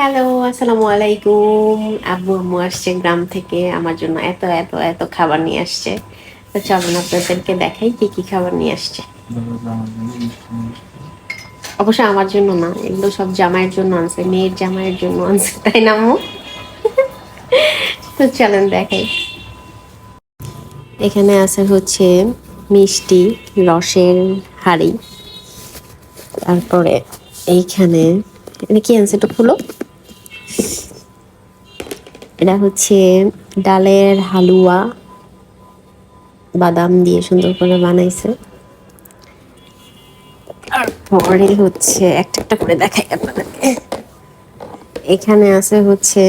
Hello, আসসালামু আলাইকুম। আব্বু, আম্মু আসছে গ্রাম থেকে, আমার জন্য এত এত এত খাবার নিয়ে আসছে। তো চলুন আপনাদেরকে দেখাই কি কি খাবার নিয়ে আসছে। অবশ্য আমার জন্য না, এগুলো সব জামাইয়ের জন্য আনছে, মেয়ের জামাইয়ের জন্য আনছে, তাই না, আম্মু? তো চলেন দেখাই। এখানে আছে হচ্ছে মিষ্টি, রসের হাড়ি। তারপরে এইখানে, এটা কি আনছে একটু খুলো এটা হচ্ছে ডালের হালুয়া বাদাম দিয়ে সুন্দর করে বানাইছে। তারপরে হচ্ছে, একটা একটা করে দেখাই আপনাদেরকে। এখানে আছে হচ্ছে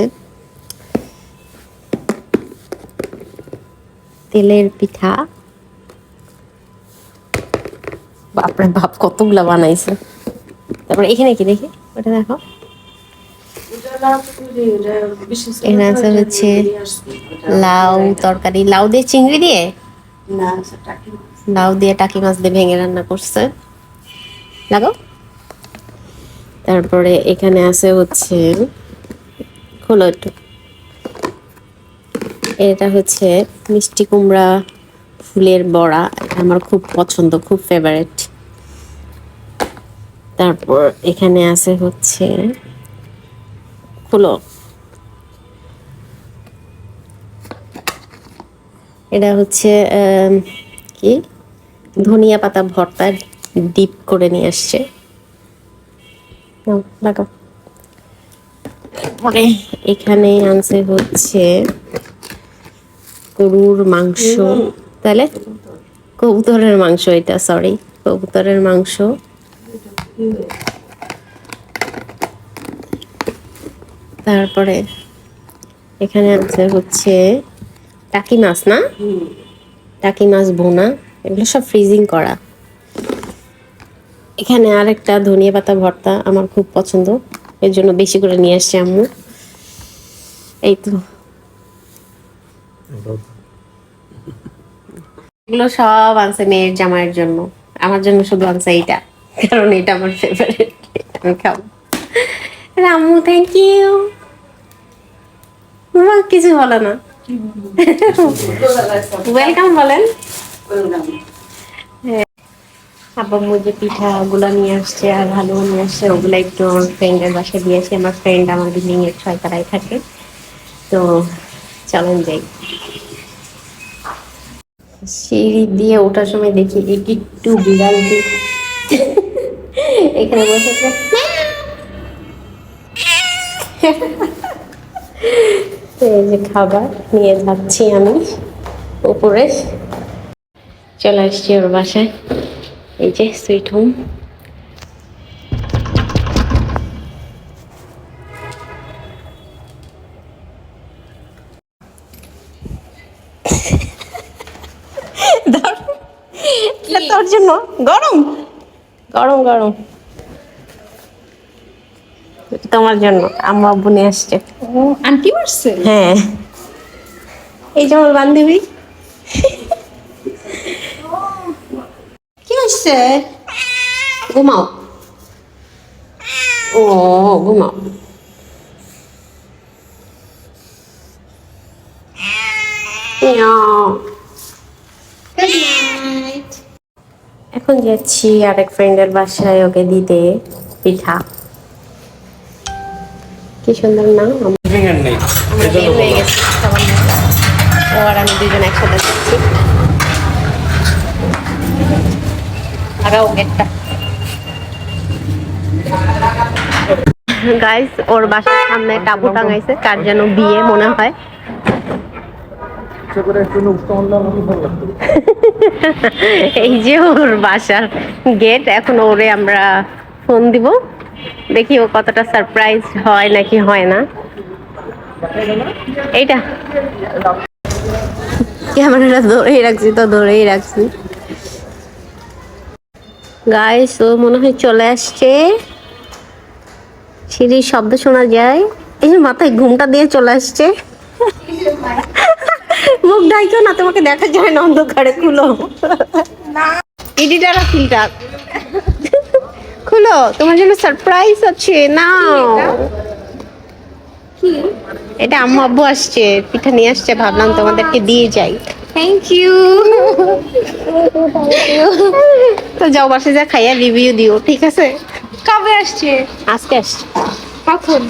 তেলের পিঠা। বাপরে বাপ, কতগুলা বানাইছে। তারপরে এখানে কি দেখি? ওটা দেখো। এখানে আছে হচ্ছে লাউ তরকারি। লাউ দিয়ে চিংড়ি দিয়ে? লাউ দিয়ে টাকি মাছ দিয়ে ভেঙে রান্না করছে। লাগাও। তারপরে এখানে আছে হচ্ছে খোলো একটু এটা হচ্ছে মিষ্টি কুমড়া ফুলের বড়া। আমার খুব পছন্দ খুব ফেভারেট তারপর এখানে আছে হচ্ছে খুলো। এটা হচ্ছে কি? ধনিয়া পাতা ভর্তা ডিপ করে নিয়ে আসছে। এখানে আনছে হচ্ছে গরুর মাংস। তাহলে কবুতরের মাংস এটা সরি কবুতরের মাংস। তারপরে এখানে আছে হচ্ছে টাকি মাছ না? টাকি মাছ বোনা এগুলো সব ফ্রিজিং করা। এখানে আরেকটা ধনিয়া পাতা ভর্তা আমার খুব পছন্দ, এর জন্য বেশি করে নিয়ে আসছে আম্মু। এই তো। এগুলো সব আনছে মেয়ের জামাইয়ের জন্য। আমার জন্য শুধু আনছে এইটা, কারণ এটা আমার ফেভারিট আমি খাব। রামু থ্যাংক ইউ মামা কিছু বলে না। ওয়েলকাম বলেন। আব্বা যে পিঠা ওগুলো নিয়ে আসছে আর ভালো নিয়ে আসছে, ওগুলো একটু আমার ফ্রেন্ডের বাসায় দিয়েছে। আমার ফ্রেন্ড আমার বিল্ডিং এর ছয়তলায় থাকে। তো চলেন যাই। সিঁড়ি দিয়ে ওঠার সময় দেখি এক একটু বিড়ালটি এখানে বসে। তো এই যে খাবার নিয়ে যাচ্ছি আমি উপরে। চলে আসছি ওর বাসায়। এই যে সুইট হোম তোর জন্য। গরম। গরম গরম। তোমার জন্য আম্মা আব্বু নিয়ে আসছে। আন্টি মারছে? হ্যাঁ। এই যে আমার বান্ধবী। কি হচ্ছে ঘুমাও। ও ঘুমাও। এখন যাচ্ছি আরেক ফ্রেন্ডের বাসায় ওকে দিতে পিঠা। কি সুন্দর না আমার আমরা বের হয়ে গেছি সবার ও আর আমি দুজন একসাথে যাচ্ছি। লাগাও গেটটা গাইস ওর বাসার সামনে টাবু টাঙাইছে কার যেন বিয়ে মনে হয়। এই যে ওর বাসার গেট এখন ওরে আমরা ফোন দিব। দেখি ও কতটা সারপ্রাইজ হয় নাকি হয় না। এইটা। ক্যামেরাটা ধরেই রাখছি তো ধরেই রাখছি। গাইস ও মনে হয় চলে আসছে। সিঁড়ির শব্দ শোনা যায়। এই যে মাথায় ঘুমটা দিয়ে চলে আসছে। মুখ ডাইকেও না তোমাকে দেখা যায় না। অন্ধকারে খুলো এডিটার ফিল্টার খুলো তোমার জন্য সারপ্রাইজ আছে নাও। এটা আম্মু আব্বু আসছে পিঠা নিয়ে আসছে ভাবলাম তোমাদেরকে দিয়ে যাই। থ্যাংক ইউ তো যাও বাসে যা খাইয়া রিভিউ দিও ঠিক আছে? কবে আসছে? আজকে আসছে। কখন?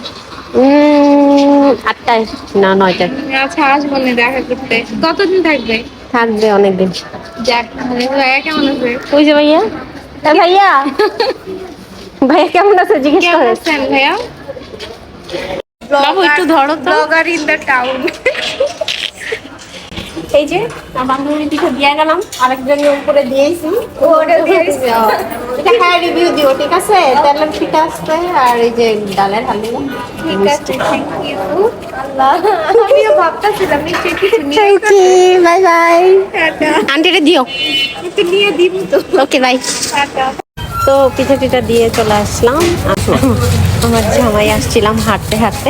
আটটায় না নয়টায়। আচ্ছা আসব না দেখা করতে। কতদিন থাকবে? থাকবে অনেকদিন। যাক মানে ভাইয়া কেমন আছে? ওই যে ভাইয়া। ভাইয়া? ভাইয়া কেমন আছে? জিজ্ঞেস আছেন ভাইয়া? বাবু একটু ধরো ব্লগার ইন দ্য টাউন এই যে আমার বান্ধবী পিঠা দিয়ে গেলাম আরেকজনের উপরে দিয়েছি। ও, ওটা দিয়ে দিছে। এটা হ্যাঁ রিভিউ দিও ঠিক আছে? তেলের পিঠা আসবে আর এই যে ডালের হালি ঠিক আছে থ্যাংক ইউ আল্লাহ আমিও ভাবতেছিলাম নিশ্চয়ই কিছু নিয়ে thank you bye bye tata. আন্টিরে দিও। একটু নিয়ে দিব তো ওকে বাই তো পিঠা টিঠা দিয়ে চলে আসলাম। আমার জামাই আসছিলাম হাঁটতে হাঁটতে।